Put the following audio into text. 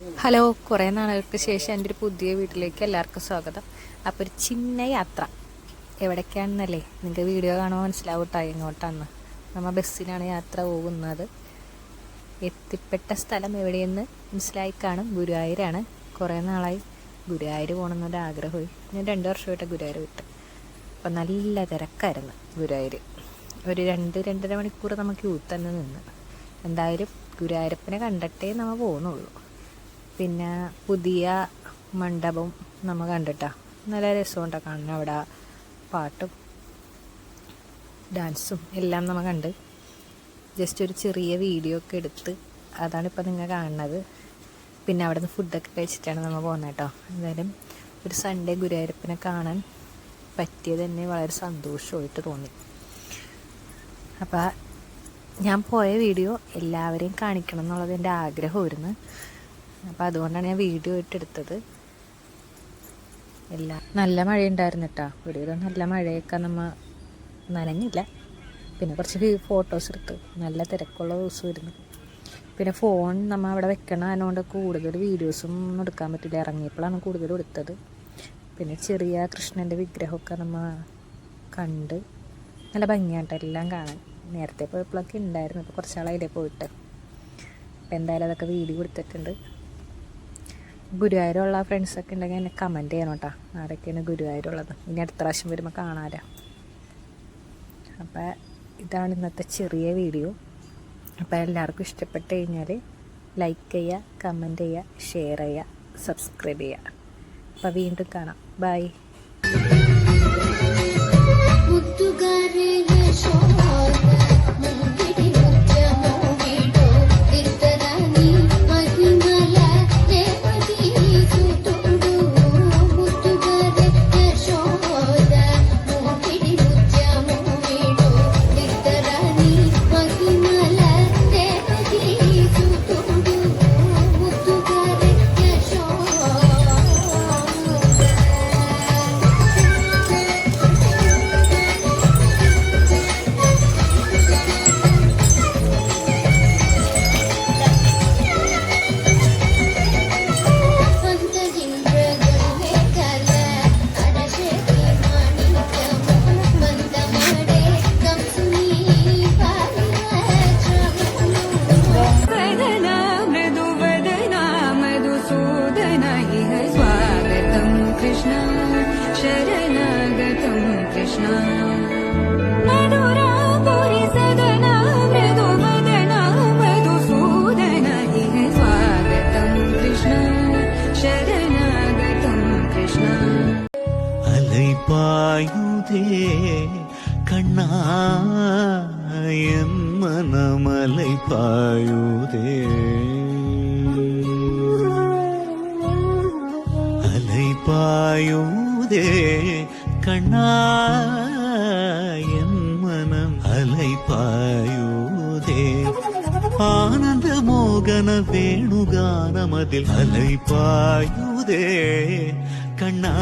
Hello കുറേ നാളുകൾക്ക് ശേഷം എന്റെ ഒരു പുതിയ വീട്ടിലേക്ക് എല്ലാവർക്കും സ്വാഗതം. അപ്പോൾ ഒരു ചിന്ന യാത്ര. എവിടേക്കാണെന്നല്ലേ? നിങ്ങൾക്ക് വീഡിയോ കാണുമ്പോൾ കേട്ടോ എങ്ങോട്ടാന്ന്. നമ്മൾ ബസ്സിനാണ് യാത്ര പോകുന്നത്. എത്തിപ്പെട്ട സ്ഥലം എവിടെയെന്ന് മനസ്സിലായി കാണും. ഗുരുവായൂരാണ്. കുറേ നാളായി ഗുരുവായൂർ പോകണമെന്നൊരു ആഗ്രഹമായി ഞാൻ രണ്ട് വർഷമായിട്ട് ഗുരുവായൂർ വിട്ട്. അപ്പോൾ നല്ല തിരക്കായിരുന്നു ഗുരുവായൂർ. ഒരു രണ്ട് രണ്ടര മണിക്കൂർ നമുക്ക് യൂത്ത് തന്നെ നിന്ന്. എന്തായാലും ഗുരുവായൂരപ്പനെ കണ്ടിട്ടേ നമ്മൾ പോകുന്നുള്ളൂ. പിന്നെ പുതിയ മണ്ഡപം നമ്മൾ കണ്ടിട്ടാ. നല്ല രസമുണ്ടാ കാണണം അവിടെ. പാട്ടും ഡാൻസും എല്ലാം നമ്മൾ കണ്ട്. ജസ്റ്റ് ഒരു ചെറിയ വീഡിയോ ഒക്കെ എടുത്ത് അതാണ് ഇപ്പോൾ നിങ്ങൾ കാണുന്നത്. പിന്നെ അവിടെ നിന്ന് ഫുഡൊക്കെ കഴിച്ചിട്ടാണ് നമ്മൾ പോകുന്നത് കേട്ടോ എന്തായാലും ഒരു സൺഡേ ഗുരുവായൂരപ്പനെ കാണാൻ പറ്റിയത് തന്നെ വളരെ സന്തോഷമായിട്ട് തോന്നി. അപ്പോൾ ഞാൻ പോയ വീഡിയോ എല്ലാവരെയും കാണിക്കണം എന്നുള്ളത് എന്റെ ആഗ്രഹമായിരുന്നു അപ്പോൾ അതുകൊണ്ടാണ് ഞാൻ വീഡിയോ ഇട്ടെടുത്തത് എല്ലാം നല്ല മഴയുണ്ടായിരുന്നു കേട്ടോ ഇവിടെ നല്ല മഴയൊക്കെ നമ്മൾ നനഞ്ഞില്ല. പിന്നെ കുറച്ച് ഫോട്ടോസ് എടുത്തു. നല്ല തിരക്കുള്ള ദിവസം ദിവസമായിരുന്നു. പിന്നെ ഫോൺ നമ്മൾ അവിടെ വെക്കണ അതിനോണ്ട് കൂടുതൽ വീഡിയോസും എടുക്കാൻ പറ്റില്ല. ഇറങ്ങിയപ്പോഴാണ് കൂടുതൽ എടുത്തത്. പിന്നെ ചെറിയ കൃഷ്ണന്റെ വിഗ്രഹമൊക്കെ നമ്മൾ കണ്ട് നല്ല ഭംഗിയായിട്ട് എല്ലാം കാണാൻ. നേരത്തെ പോയപ്പോഴൊക്കെ ഉണ്ടായിരുന്നു. ഇപ്പോൾ കുറച്ചാളായില്ലേ പോയിട്ട്. അപ്പോൾ എന്തായാലും അതൊക്കെ വീഡിയോ കൊടുത്തിട്ടുണ്ട് ഗുരുവായൂരുള്ള ഫ്രണ്ട്സൊക്കെ ഉണ്ടെങ്കിൽ എന്നെ കമന്റ് ചെയ്യണം കേട്ടോ ആരൊക്കെയാണ് ഗുരുവായൂരുള്ളത്? ഇനി അടുത്ത പ്രാവശ്യം വരുമ്പോൾ കാണാമല്ലോ അപ്പോൾ ഇതാണ് ഇന്നത്തെ ചെറിയ വീഡിയോ അപ്പോൾ എല്ലാവർക്കും ഇഷ്ടപ്പെട്ട് കഴിഞ്ഞാൽ ലൈക്ക് ചെയ്യുക കമന്റ് ചെയ്യുക ഷെയർ ചെയ്യുക സബ്സ്ക്രൈബ് ചെയ്യുക അപ്പോൾ വീണ്ടും കാണാം. ബൈ कृष्ण शरणागतं कृष्ण मधुरापुरि सदना मृदुवदना मधुसूदन அலையுதே கண்ணா என் மனம் அலைப்பாயுதே. ஆனந்த மோகன வேணுகானமதில் அலைப்பாயுதே. கண்ணா